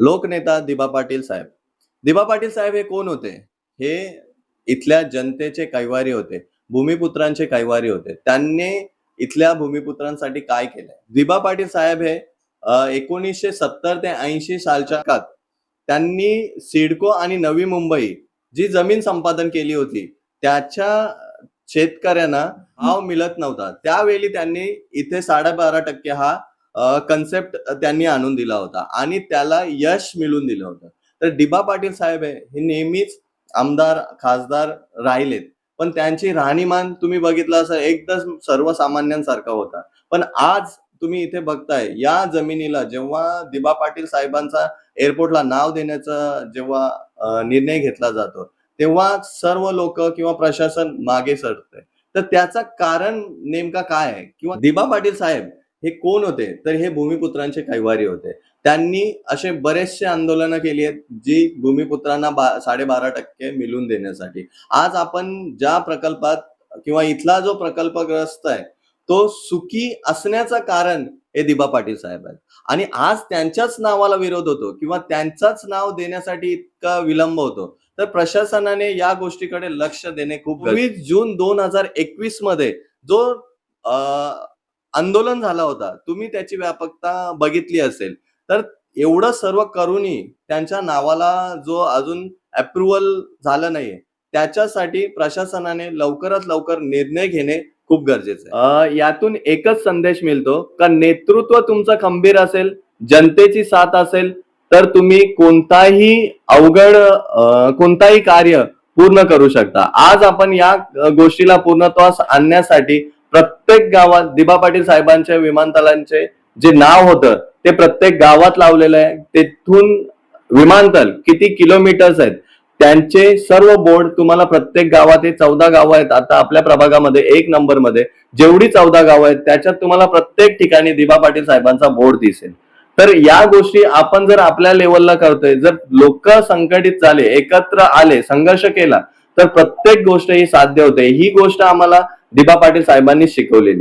लोकनेता दिबा पाटील साहेब. दिबा पाटील साहेब हे कोण होते? हे इथल्या जनतेचे कैवारी होते भूमिपुत्रांचे कैवारी होते. त्यांनी इथल्या भूमिपुत्रांसाठी काय केलंय? दिबा पाटील साहेब हे एकोणीसशे सत्तर ते ऐंशी सालच्या काळात त्यांनी सिडको आणि नवी मुंबई जी जमीन संपादन केली होती त्याच्या शेतकऱ्यांना भाव मिळत नव्हता. त्यावेळी त्यांनी इथे साडेबारा टक्के हा कन्सेप्ट त्यांनी आणून दिला होता आणि त्याला यश मिळून दिलं होतं. तर डिबा पाटील साहेब आहे हे नेहमीच आमदार खासदार राहिलेत. पण त्यांची राहणीमान तुम्ही बघितलं असं एकदम सर्वसामान्यांसारखा होता. पण आज तुम्ही इथे बघताय या जमिनीला जेव्हा दिबा पाटील साहेबांचा एअरपोर्टला नाव देण्याचा जेव्हा निर्णय घेतला जातो तेव्हा सर्व लोक किंवा प्रशासन मागे सरते तर त्याचं कारण नेमका काय आहे? किंवा दिबा पाटील साहेब हे कोण होते? तर हे भूमिपुत्रांचे कैवारी होते. त्यांनी असे बरेचसे आंदोलनं केली आहेत जी भूमिपुत्रांना बा साडेबारा टक्के मिळून देण्यासाठी. आज आपण ज्या प्रकल्पात किंवा इथला जो प्रकल्पग्रस्त आहे तो सुखी असण्याचं कारण हे दिबा पाटील साहेब आहेत. आणि आज त्यांच्याच नावाला विरोध होतो किंवा त्यांचाच नाव देण्यासाठी इतका विलंब होतो तर प्रशासनाने या गोष्टीकडे लक्ष देणे खूप वीस जून दोन हजार एकवीसमध्ये जो आंदोलन झाला होता. तुम्ही त्याची व्यापकता बघितली असेल. तर एवढं सर्व करूनही त्यांच्या नावाला जो अजून अप्रुव्हल झालं नाहीये. त्याच्यासाठी प्रशासनाने लवकरात लवकर निर्णय घेणे खूप गरजेचं आहे. यातून एकच संदेश मिळतो का नेतृत्व तुमचं खंबीर असेल जनतेची साथ असेल तर तुम्ही कोणताही अवघड कोणताही कार्य पूर्ण करू शकता. आज आपण या गोष्टीला पूर्णत्वास आणण्यासाठी प्रत्येक गावात दिबा पाटील साहेबांच्या विमानतळांचे जे नाव होतं ते प्रत्येक गावात लावलेलं आहे. तेथून विमानतळ किती किलोमीटर्स आहेत? त्यांचे सर्व बोर्ड तुम्हाला प्रत्येक गावात हे चौदा गावं आहेत. आता आपल्या प्रभागामध्ये एक नंबरमध्ये जेवढी चौदा गावं आहेत त्याच्यात तुम्हाला प्रत्येक ठिकाणी दिबा पाटील साहेबांचा बोर्ड दिसेल. तर या गोष्टी आपण जर आपल्या लेवलला करतोय जर लोक संघटित झाले एकत्र आले संघर्ष केला तर प्रत्येक गोष्ट ही साध्य होते. ही गोष्ट आम्हाला दिबा पाटील साहेबांनी शिकवलेली.